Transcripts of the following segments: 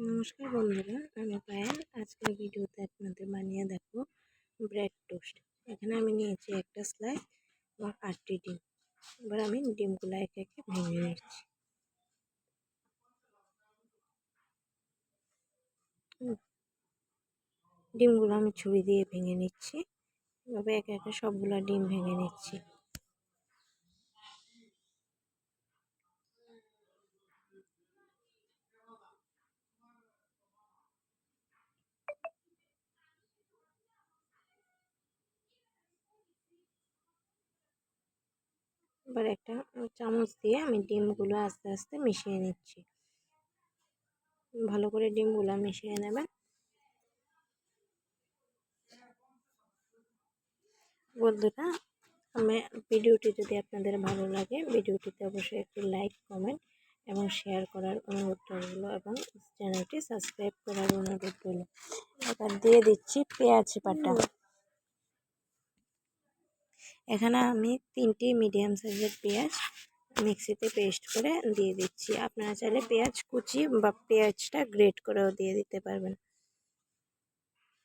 নমস্কার বন্ধুরা, আমি পায়েল আজকের ভিডিওতে আপনাদের বানিয়ে দেখো ব্রেড টোস্ট এখানে আমি নিয়েছি একটা স্লাইস এবং আটটি ডিম। এবার আমি ডিমগুলো একে একে ভেঙে নিচ্ছি। ডিমগুলো আমি ছুরি দিয়ে ভেঙে নিচ্ছি। এভাবে একে একে সবগুলো ডিম ভেঙে নিচ্ছি। এবার একটা চামচ দিয়ে আমি ডিমগুলো আস্তে আস্তে মিশিয়ে নিচ্ছি। ভালো করে ডিমগুলো মিশিয়ে নেবেন। বন্ধুরা, আমি ভিডিওটি যদি আপনাদের ভালো লাগে, ভিডিওটিতে অবশ্যই একটি লাইক, কমেন্ট এবং শেয়ার করার অনুরোধ রইল এবং চ্যানেলটি সাবস্ক্রাইব করার অনুরোধ রইল। এবার দিয়ে দিচ্ছি পেঁয়াজ বাটা। এখানে আমি তিনটি মিডিয়াম সাইজের পেঁয়াজ মিক্সিতে পেস্ট করে দিয়ে দিচ্ছি। আপনারা চাইলে পেঁয়াজ কুচি বা পেঁয়াজটা গ্রেট করেও দিয়ে দিতে পারবেন।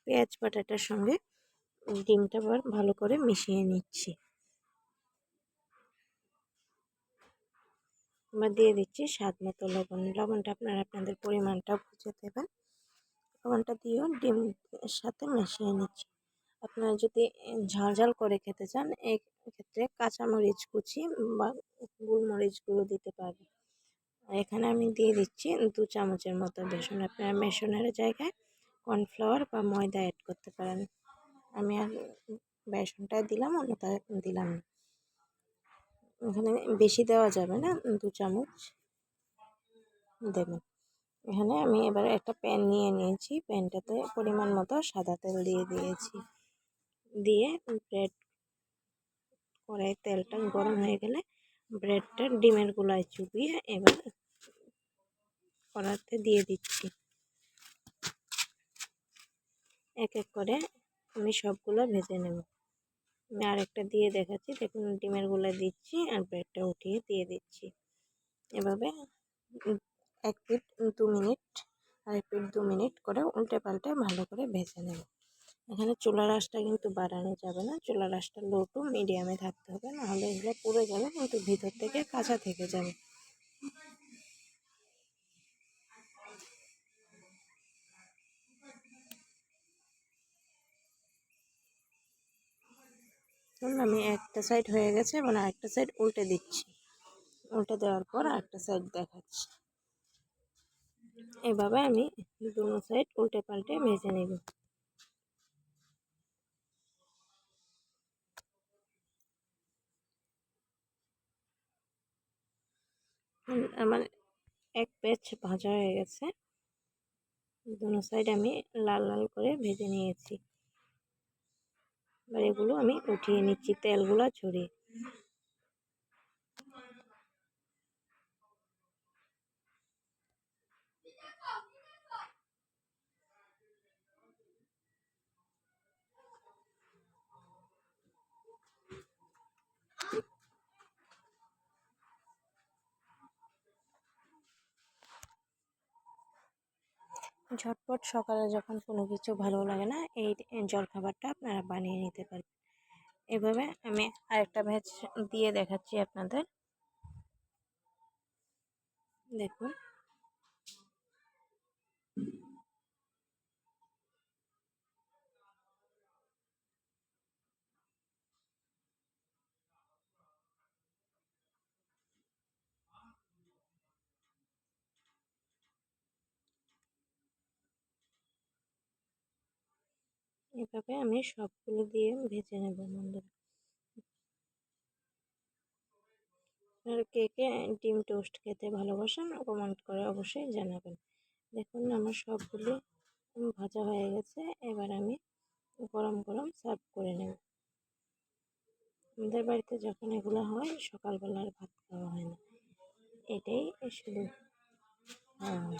পেঁয়াজ বাটাটার সঙ্গে ডিমটা আবার ভালো করে মিশিয়ে নিচ্ছি। এবার দিয়ে দিচ্ছি স্বাদ মতো লবণ। লবণটা আপনারা আপনাদের পরিমাণটা বুঝে দেবেন। লবণটা দিয়েও ডিম সাথে মিশিয়ে নিচ্ছি। আপনারা যদি ঝাল ঝাল করে খেতে চান এই ক্ষেত্রে কাঁচামরিচ কুচি বা গোলমরিচগুলো দিতে পারবেন। এখানে আমি দিয়ে দিচ্ছি দু চামচের মতো বেসন। আপনারা বেসনের জায়গায় কর্নফ্লাওয়ার বা ময়দা অ্যাড করতে পারেন। আমি আর বেসনটা দিলাম, অন্যটা দিলাম না। এখানে বেশি দেওয়া যাবে না, দু চামচ দেবেন। এখানে আমি এবার একটা প্যান নিয়ে নিয়েছি। প্যানটাতে পরিমাণ মতো সাদা তেল দিয়ে দিয়েছি। দিয়ে ব্রেড কড়াই তেলটা গরম হয়ে গেলে ব্রেডটা ডিমের গোলায় চুপিয়ে এবার কড়াতে দিয়ে দিচ্ছি। এক এক করে আমি সবগুলো ভেজে নেব। আমি আরেকটা দিয়ে দেখাচ্ছি। দেখুন, ডিমেরগুলা দিচ্ছি আর ব্রেডটা উঠিয়ে দিয়ে দিচ্ছি। এভাবে এক পিট দু মিনিট আর এক পিট দু মিনিট করে উল্টে পাল্টে ভালো করে ভেজে নেব। এখানে চুলার আঁচটা কিন্তু বাড়ানো যাবে না। চুলার আঁচটা লো টু মিডিয়ামে থাকতে হবে, নাহলে এগুলো পুড়ে যাবে কিন্তু ভিতর থেকে কাঁচা থেকে যাবে। আমি একটা সাইড হয়ে গেছে এবং আরেকটা সাইড উল্টে দিচ্ছি। উল্টে দেওয়ার পর আরেকটা সাইড দেখাচ্ছি। এভাবে আমি দুটো সাইড উল্টে পাল্টে ভেজে নেব। আমার এক পেজ ভাজা হয়ে গেছে। দুনো সাইড আমি লাল লাল করে ভেজে নিয়েছি। এবার এগুলো আমি উঠিয়ে নিচ্ছি তেলগুলো ছড়িয়ে ঝটপট সকালে যখন কোনো কিছু ভালো লাগে না, এই জলখাবারটা আপনারা বানিয়ে নিতে পারেন এভাবে আমি আরেকটা ভেজ দিয়ে দেখাচ্ছি আপনাদের। দেখুন। এভাবে আমি সবগুলো দিয়ে ভেজে নেব বন্ধুরা। আর কে কে ডিম টোস্ট খেতে ভালোবাসেন, কমেন্ট করে অবশ্যই জানাবেন। দেখুন আমার সবগুলো ভাজা হয়ে গেছে, এবার আমি গরম গরম সার্ভ করে নেব। আমাদের বাড়িতে যখন এগুলো হয়, সকালবেলার ভাত খাওয়া হয় না। এটাই শুধু খাওয়া হয়।